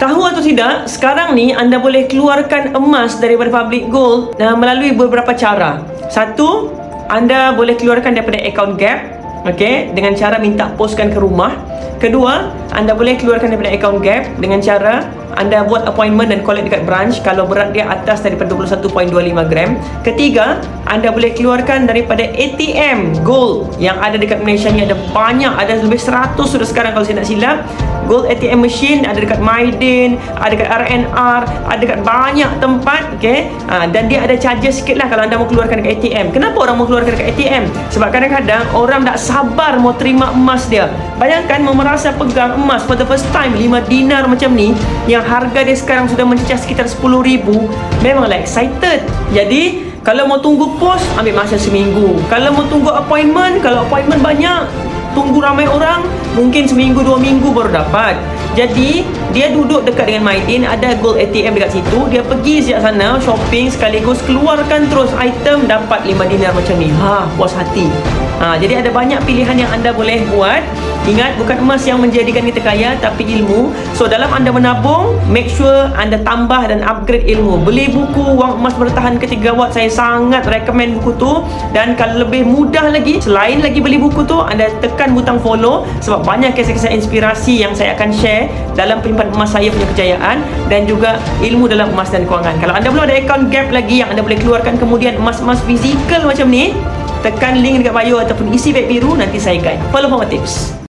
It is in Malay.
Tahu atau tidak, sekarang ni anda boleh keluarkan emas daripada public gold uh, melalui beberapa cara. Satu, anda boleh keluarkan daripada account gap, okey, dengan cara minta postkan ke rumah. Kedua, anda boleh keluarkan daripada account gap dengan cara anda buat appointment dan collect dekat branch kalau berat dia atas daripada 21.25 gram. Ketiga, anda boleh keluarkan daripada ATM gold yang ada dekat Malaysia ni ada banyak, ada lebih 100 sudah sekarang kalau saya nak silap. Gold ATM machine ada dekat Maidin, ada dekat RNR, ada dekat banyak tempat, okey. Ha, dan dia ada charges sikit lah kalau anda mau keluarkan dekat ATM. Kenapa orang mau keluarkan dekat ATM? Sebab kadang-kadang orang tak sabar mau terima emas dia. Bayangkan mau merasa pegang emas for the first time 5 dinar macam ni yang harga dia sekarang sudah mencecah sekitar 10,000 memanglah excited. Jadi kalau mau tunggu pos ambil masa seminggu. Kalau mau tunggu appointment, kalau appointment banyak tunggu ramai orang mungkin seminggu dua minggu baru dapat jadi dia duduk dekat dengan Maidin ada gold ATM dekat situ dia pergi sejak sana shopping sekaligus keluarkan terus item dapat 5 dinar macam ni ha puas hati ha, jadi ada banyak pilihan yang anda boleh buat Ingat bukan emas yang menjadikan kita kaya tapi ilmu. So dalam anda menabung, make sure anda tambah dan upgrade ilmu. Beli buku Wang Emas Bertahan Ketiga Watt saya sangat recommend buku tu dan kalau lebih mudah lagi selain lagi beli buku tu anda tekan butang follow sebab banyak kisah-kisah inspirasi yang saya akan share dalam penyimpan emas saya punya kejayaan dan juga ilmu dalam emas dan kewangan. Kalau anda belum ada account gap lagi yang anda boleh keluarkan kemudian emas-emas fizikal macam ni, tekan link dekat bio ataupun isi beg biru nanti saya guide. Follow for more tips.